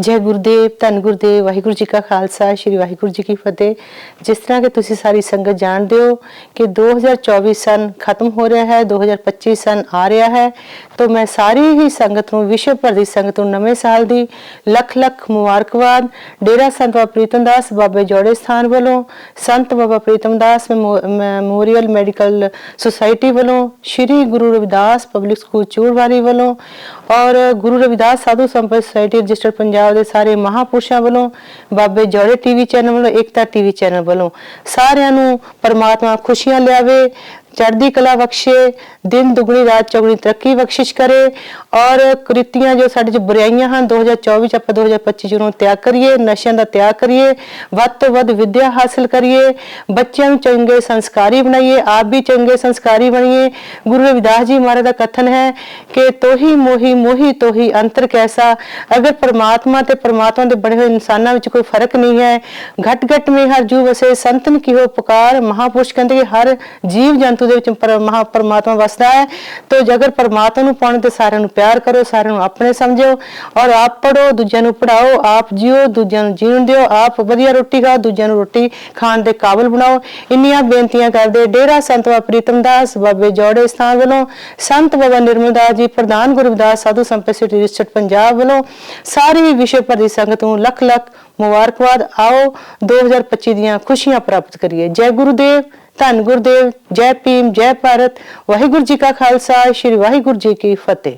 ਜੈ ਗੁਰਦੇਵ, ਧੰਨ ਗੁਰਦੇਵ, ਵਾਹਿਗੁਰੂ ਜੀ ਕਾ ਖਾਲਸਾ, ਸ੍ਰੀ ਵਾਹਿਗੁਰੂ ਜੀ ਕੀ ਫਤਿਹ। ਜਿਸ ਤਰ੍ਹਾਂ ਕਿ ਤੁਸੀਂ ਸਾਰੀ ਸੰਗਤ ਜਾਣਦੇ ਹੋ ਕਿ 2024 ਸਨ ਖਤਮ ਹੋ ਰਿਹਾ ਹੈ 2025 ਸਨ ਆ ਰਿਹਾ ਹੈ, ਤਾਂ ਮੈਂ ਸਾਰੀ ਹੀ ਸੰਗਤ ਨੂੰ, ਵਿਸ਼ਵ ਭਰ ਦੀ ਸੰਗਤ ਨੂੰ ਨਵੇਂ ਸਾਲ ਦੀ ਲੱਖ ਲੱਖ ਮੁਬਾਰਕਬਾਦ। ਡੇਰਾ ਸੰਤ ਬਾਬਾ ਪ੍ਰੀਤਮ ਦਾਸ, ਬਾਬੇ ਜੋੜੇ ਸਥਾਨ ਵੱਲੋਂ, Sant Baba Pritam Das memo- memorial medical society ਵੱਲੋਂ, ਸ਼੍ਰੀ ਗੁਰੂ ਰਵਿਦਾਸ ਪਬਲਿਕ ਸਕੂਲ ਚੂਰਵਾਰੀ ਵੱਲੋਂ ਔਰ ਗੁਰੂ ਰਵਿਦਾਸ ਸਾਧੂ ਸੰਪਰਕ ਸੁਸਾਇਟੀ ਰਜਿਸਟਰ ਪੰਜਾਬ ਦੇ ਸਾਰੇ ਮਹਾਪੁਰਸ਼ਾਂ ਵੱਲੋਂ, ਬਾਬੇ ਜੋੜੇ ਟੀਵੀ ਚੈਨਲ ਵੱਲੋਂ, ਏਕਤਾ ਟੀਵੀ ਚੈਨਲ ਵੱਲੋਂ ਸਾਰਿਆਂ ਨੂੰ ਪਰਮਾਤਮਾ ਖੁਸ਼ੀਆਂ ਲਿਆਵੇ ਚੜ੍ਹਦੀ ਕਲਾ ਬਖਸ਼ੇ, ਦਿਨ ਦੁਗਣੀ, ਰਾਤ ਚੌਗਣੀ ਤਰੱਕੀ ਬਖਸ਼ਿਸ਼ ਕਰੇ ਔਰ ਕ੍ਰਿਤੀਆਂ ਜੋ ਸਾਡੇ ਚ ਬੁਰਾਈਆਂ ਹਨ 2024 ਚ ਆਪਾਂ 2025 ਚ ਨੂੰ ਤਿਆਗ ਕਰੀਏ, ਨਸ਼ਿਆਂ ਦਾ ਤਿਆਗ ਕਰੀਏ, ਵੱਧ ਤੋਂ ਵੱਧ ਵਿੱਦਿਆ ਹਾਸਲ ਕਰੀਏ, ਬੱਚਿਆਂ ਨੂੰ ਚੰਗੇ ਸੰਸਕਾਰੀ ਬਣਾਈਏ, ਆਪ ਵੀ ਚੰਗੇ ਸੰਸਕਾਰੀ ਬਣੀਏ। ਗੁਰੂ ਰਵਿਦਾਸ ਜੀ ਮਹਾਰਾਜ ਦਾ ਕਥਨ ਹੈ ਕਿ ਤੋਹੀ ਮੋਹੀ ਮੋਹੀ ਤੋਹੀ ਅੰਤਰ ਕੈਸਾ, ਅਗਰ ਪਰਮਾਤਮਾ ਤੇ ਪਰਮਾਤਮਾ ਦੇ ਬਣੇ ਹੋਏ ਇਨਸਾਨਾਂ ਵਿੱਚ ਕੋਈ ਫ਼ਰਕ ਨਹੀਂ ਹੈ ਘਟ ਘਟ ਮੇ ਹਰ ਜੂ ਵਸੇ, ਸੰਤਨ ਕੀ ਹੋ ਪੁਕਾਰ, ਮਹਾਪੁਰਸ਼ ਕਹਿੰਦੇ ਕਿ ਹਰ ਜੀਵ ਜੰਤ ਦੇ ਵਿੱਚ ਪਰ- ਮਹਾ ਪਰਮਾਤਮਾ ਵਸਦਾ ਹੈ। ਤੋ ਜੇਕਰ ਪਰਮਾਤਮਾ ਨੂੰ ਪਾਉਣ ਤੇ ਸਾਰਿਆਂ ਨੂੰ ਪਿਆਰ ਕਰੋ, ਸਾਰਿਆਂ ਨੂੰ ਆਪਣੇ ਸਮਝੋ ਔਰ ਆਪ ਪੜੋ ਦੂਜਿਆਂ ਨੂੰ ਪੜਾਓ ਆਪ ਜਿਓ, ਦੂਜਿਆਂ ਨੂੰ ਜੀਣ ਦਿਓ, ਆਪ ਵਧੀਆ ਰੋਟੀ ਖਾਓ, ਦੂਜਿਆਂ ਨੂੰ ਰੋਟੀ ਖਾਣ ਦੇ ਕਾਬਿਲ ਬਣਾਓ। ਇੰਨੀਆਂ ਬੇਨਤੀਆਂ ਕਰਦੇ ਡੇਰਾ ਸੰਤ ਬਾਬਾ ਪ੍ਰੀਤਮ ਦਾਸ, ਬਾਬੇ ਜੋੜੇ ਸਥਾਨ ਵੱਲੋਂ, ਸੰਤ ਬਾਬਾ ਨਿਰਮਲ ਦਾਸ ਜੀ, ਪ੍ਰਧਾਨ ਗੁਰਦਾਸ ਸਾਧੂ ਸੰਪਤ ਸਿਟੀ ਡਿਸਟ੍ਰਿਕਟ ਪੰਜਾਬ ਵੱਲੋਂ ਸਾਰੀ ਵਿਸ਼ਵ ਭਰ ਦੀ ਸੰਗਤ ਨੂੰ ਲੱਖ ਲੱਖ ਮੁਬਾਰਕਬਾਦ ਆਓ 2025 ਦੀਆਂ ਖੁਸ਼ੀਆਂ ਪ੍ਰਾਪਤ ਕਰੀਏ। ਜੈ ਗੁਰੂਦੇਵ। ਧੰਨ ਗੁਰਦੇਵ, ਜੈ ਭੀਮ, ਜੈ ਭਾਰਤ, ਵਾਹਿਗੁਰੂ ਜੀ ਕਾ ਖਾਲਸਾ, ਸ੍ਰੀ ਵਾਹਿਗੁਰੂ ਜੀ ਕੀ ਫਤਿਹ।